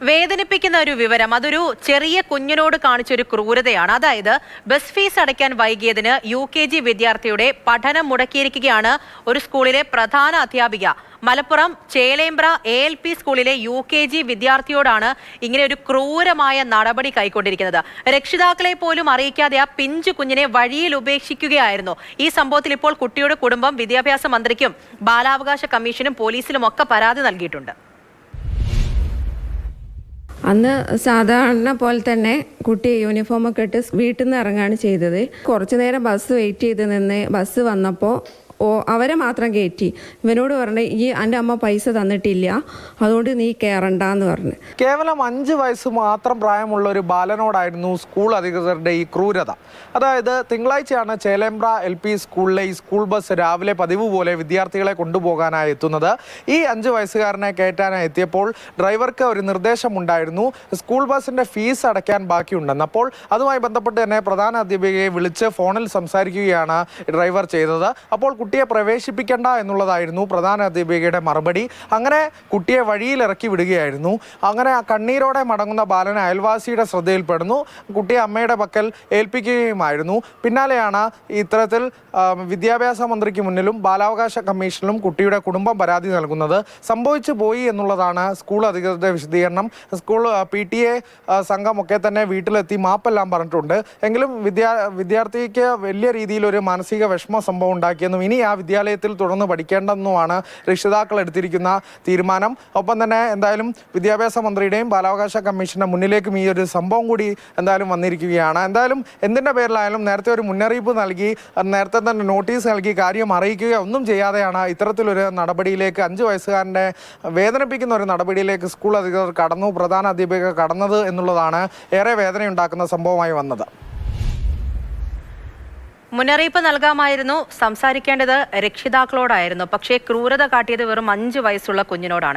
വേദനിപ്പിക്കുന്ന ഒരു വിവരം. അതൊരു ചെറിയ കുഞ്ഞിനോട് കാണിച്ച ഒരു ക്രൂരതയാണ്. അതായത് ബസ് ഫീസ് അടയ്ക്കാൻ വൈകിയതിന് യു കെ ജി വിദ്യാർത്ഥിയുടെ പഠനം മുടക്കിയിരിക്കുകയാണ് ഒരു സ്കൂളിലെ പ്രധാന അധ്യാപിക. Malappuram Chelembra A L P സ്കൂളിലെ യു കെ ജി വിദ്യാർത്ഥിയോടാണ് ഇങ്ങനെ ഒരു ക്രൂരമായ നടപടി കൈക്കൊണ്ടിരിക്കുന്നത്. രക്ഷിതാക്കളെ പോലും അറിയിക്കാതെ ആ പിഞ്ചു കുഞ്ഞിനെ വഴിയിൽ ഉപേക്ഷിക്കുകയായിരുന്നു. ഈ സംഭവത്തിൽ ഇപ്പോൾ കുട്ടിയുടെ കുടുംബം വിദ്യാഭ്യാസ മന്ത്രിക്കും ബാലാവകാശ കമ്മീഷനും പോലീസിലും ഒക്കെ പരാതി നൽകിയിട്ടുണ്ട്. അന്ന് സാധാരണ പോലെ തന്നെ കുട്ടി യൂണിഫോമൊക്കെ ഇട്ട് വീട്ടിൽ നിന്ന് ഇറങ്ങുകയാണ് ചെയ്തത്. കുറച്ചു നേരം ബസ് വെയിറ്റ് ചെയ്ത് നിന്ന് ബസ് വന്നപ്പോൾ ഓ അവരെ മാത്രം കയറ്റി. ഇവനോട് പറഞ്ഞു ഈ എന്റെ അമ്മ പൈസ തന്നിട്ടില്ല. അതുകൊണ്ട് നീ കയറണ്ടെന്ന് പറഞ്ഞു. കേവലം അഞ്ച് വയസ്സ് മാത്രം പ്രായമുള്ള ഒരു ബാലനോടായിരുന്നു സ്കൂൾ അധികൃതരുടെ ഈ ക്രൂരത. അതായത് തിങ്കളാഴ്ചയാണ് ചേലേമ്പ്ര എൽ പി സ്കൂളിലെ ഈ സ്കൂൾ ബസ് രാവിലെ പതിവ് പോലെ വിദ്യാർത്ഥികളെ കൊണ്ടുപോകാനായി എത്തുന്നത്. ഈ അഞ്ച് വയസ്സുകാരനെ കയറ്റാനായി എത്തിയപ്പോൾ ഡ്രൈവർക്ക് ഒരു നിർദ്ദേശമുണ്ടായിരുന്നു. സ്കൂൾ ബസ്സിന്റെ ഫീസ് അടയ്ക്കാൻ ബാക്കിയുണ്ടെന്ന്. അപ്പോൾ അതുമായി ബന്ധപ്പെട്ട് തന്നെ പ്രധാന അധ്യാപികയെ വിളിച്ച് ഫോണിൽ സംസാരിക്കുകയാണ് ഡ്രൈവർ ചെയ്തത്. അപ്പോൾ കുട്ടിയെ പ്രവേശിപ്പിക്കേണ്ട എന്നുള്ളതായിരുന്നു പ്രധാന അധ്യാപികയുടെ മറുപടി. അങ്ങനെ കുട്ടിയെ വഴിയിലിറക്കി വിടുകയായിരുന്നു. അങ്ങനെ കണ്ണീരോടെ മടങ്ങുന്ന ബാലനെ അയൽവാസിയുടെ ശ്രദ്ധയിൽപ്പെടുന്നു. കുട്ടിയെ അമ്മയുടെ പക്കൽ ഏൽപ്പിക്കുകയുമായിരുന്നു. പിന്നാലെയാണ് ഇത്തരത്തിൽ വിദ്യാഭ്യാസ മന്ത്രിക്ക് മുന്നിലും ബാലാവകാശ കമ്മീഷനിലും കുട്ടിയുടെ കുടുംബം പരാതി നൽകുന്നത് സംഭവിച്ചു പോയി എന്നുള്ളതാണ് സ്കൂൾ അധികൃതരുടെ വിശദീകരണം. സ്കൂൾ പി ടി എ സംഘമൊക്കെ തന്നെ വീട്ടിലെത്തി മാപ്പെല്ലാം പറഞ്ഞിട്ടുണ്ട്. എങ്കിലും വിദ്യാ വിദ്യാർത്ഥിക്ക് വലിയ രീതിയിലൊരു മാനസിക വിഷമ സംഭവം ഉണ്ടാക്കിയെന്നും ഇനി ആ വിദ്യാലയത്തിൽ തുടർന്ന് പഠിക്കേണ്ടെന്നുമാണ് രക്ഷിതാക്കൾ എടുത്തിരിക്കുന്ന തീരുമാനം. ഒപ്പം തന്നെ എന്തായാലും വിദ്യാഭ്യാസ മന്ത്രിയുടെയും ബാലാവകാശ കമ്മീഷന്റെ മുന്നിലേക്കും ഈ ഒരു സംഭവം കൂടി എന്തായാലും വന്നിരിക്കുകയാണ്. എന്തായാലും എന്തിന്റെ പേരിലായാലും നേരത്തെ ഒരു മുന്നറിയിപ്പ് നൽകി നേരത്തെ തന്നെ നോട്ടീസ് നൽകി കാര്യം അറിയിക്കുക ഒന്നും ചെയ്യാതെയാണ് ഇത്തരത്തിലൊരു നടപടിയിലേക്ക് അഞ്ച് വയസ്സുകാരന്റെ വേദനിപ്പിക്കുന്ന ഒരു നടപടിയിലേക്ക് സ്കൂൾ അധികൃതർ കടന്നു പ്രധാന അധ്യാപിക കടന്നത് എന്നുള്ളതാണ് ഏറെ വേദനയുണ്ടാക്കുന്ന സംഭവമായി വന്നത്. മുന്നറിയിപ്പ് നൽകാമായിരുന്നു. സംസാരിക്കേണ്ടത് രക്ഷിതാക്കളോടായിരുന്നു. പക്ഷേ ക്രൂരത കാട്ടിയത് വെറും അഞ്ചു വയസ്സുള്ള കുഞ്ഞിനോടാണ്.